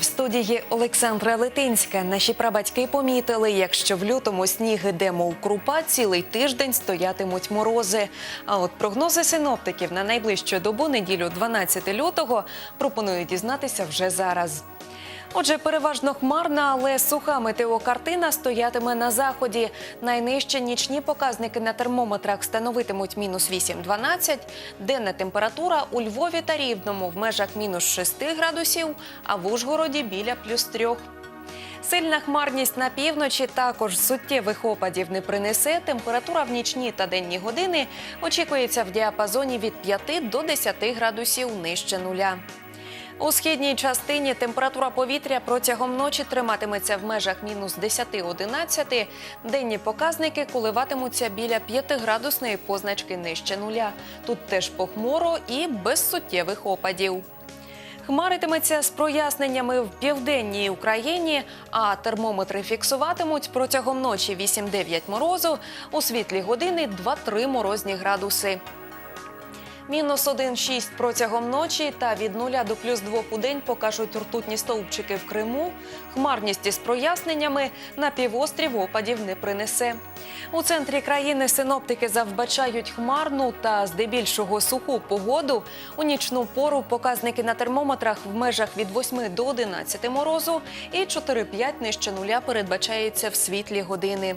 в студії Олександра Литинська. Наші прабатьки помітили, якщо в лютому сніг іде, мов крупа, цілий тиждень стоятимуть морози. А от прогнози синоптиків на найближчу добу, неділю 12 лютого, пропоную дізнатися вже зараз. Отже, переважно хмарна, але суха метеокартина стоятиме на заході. Найнижчі нічні показники на термометрах становитимуть мінус 8-12. Денна температура у Львові та Рівному в межах мінус 6 градусів, а в Ужгороді біля плюс 3. Сильна хмарність на півночі також суттєвих опадів не принесе. Температура в нічні та денні години очікується в діапазоні від 5 до 10 градусів нижче нуля. У східній частині температура повітря протягом ночі триматиметься в межах мінус 10-11. Денні показники коливатимуться біля 5-градусної позначки нижче нуля. Тут теж похмуро і без суттєвих опадів. Хмаритиметься з проясненнями в південній Україні, а термометри фіксуватимуть протягом ночі 8-9 морозу, у світлі години 2-3 морозні градуси. Мінус 1,6 протягом ночі та від 0 до плюс 2 у день покажуть ртутні стовпчики в Криму. Хмарність із проясненнями на півострів опадів не принесе. У центрі країни синоптики завбачають хмарну та здебільшого суху погоду. У нічну пору показники на термометрах в межах від 8 до 11 морозу і 4-5 нижче нуля передбачається в світлі години.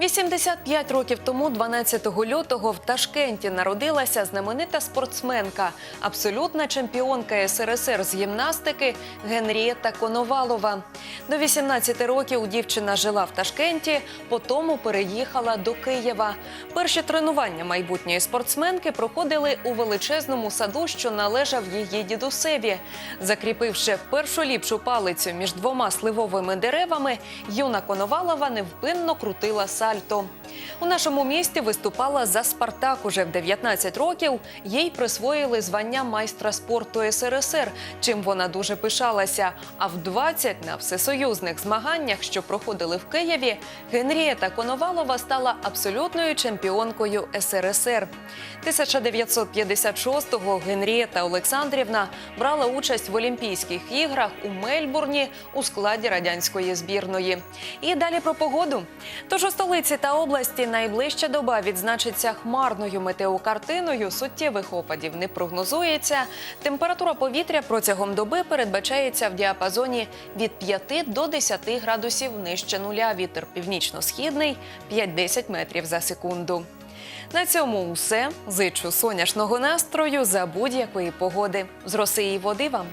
85 років тому, 12 лютого, в Ташкенті народилася знаменита спортсменка, абсолютна чемпіонка СРСР з гімнастики Генрієта Коновалова. До 18 років дівчина жила в Ташкенті, потому переїхала до Києва. Перші тренування майбутньої спортсменки проходили у величезному саду, що належав її дідусеві. Закріпивши першу ліпшу палицю між двома сливовими деревами, юна Коновалова невпинно крутила сальто. У нашому місті виступала за Спартак уже в 19 років. Їй присвоїли звання майстра спорту СРСР, чим вона дуже пишалася. А в 20 на всесоюзних змаганнях, що проходили в Києві, Генрієта Коновалова стала абсолютною чемпіонкою СРСР. 1956-го Генрієта Олександрівна брала участь в Олімпійських іграх у Мельбурні у складі радянської збірної. І далі про погоду. Тож у столиці та області найближча доба відзначиться хмарною метеокартиною. Суттєвих опадів не прогнозується. Температура повітря протягом доби передбачається в діапазоні від 5 до 10 градусів нижче нуля. Вітер північно-східний 5-10 метрів за секунду. На цьому усе. Зичу сонячного настрою за будь-якої погоди. З роси і води вам.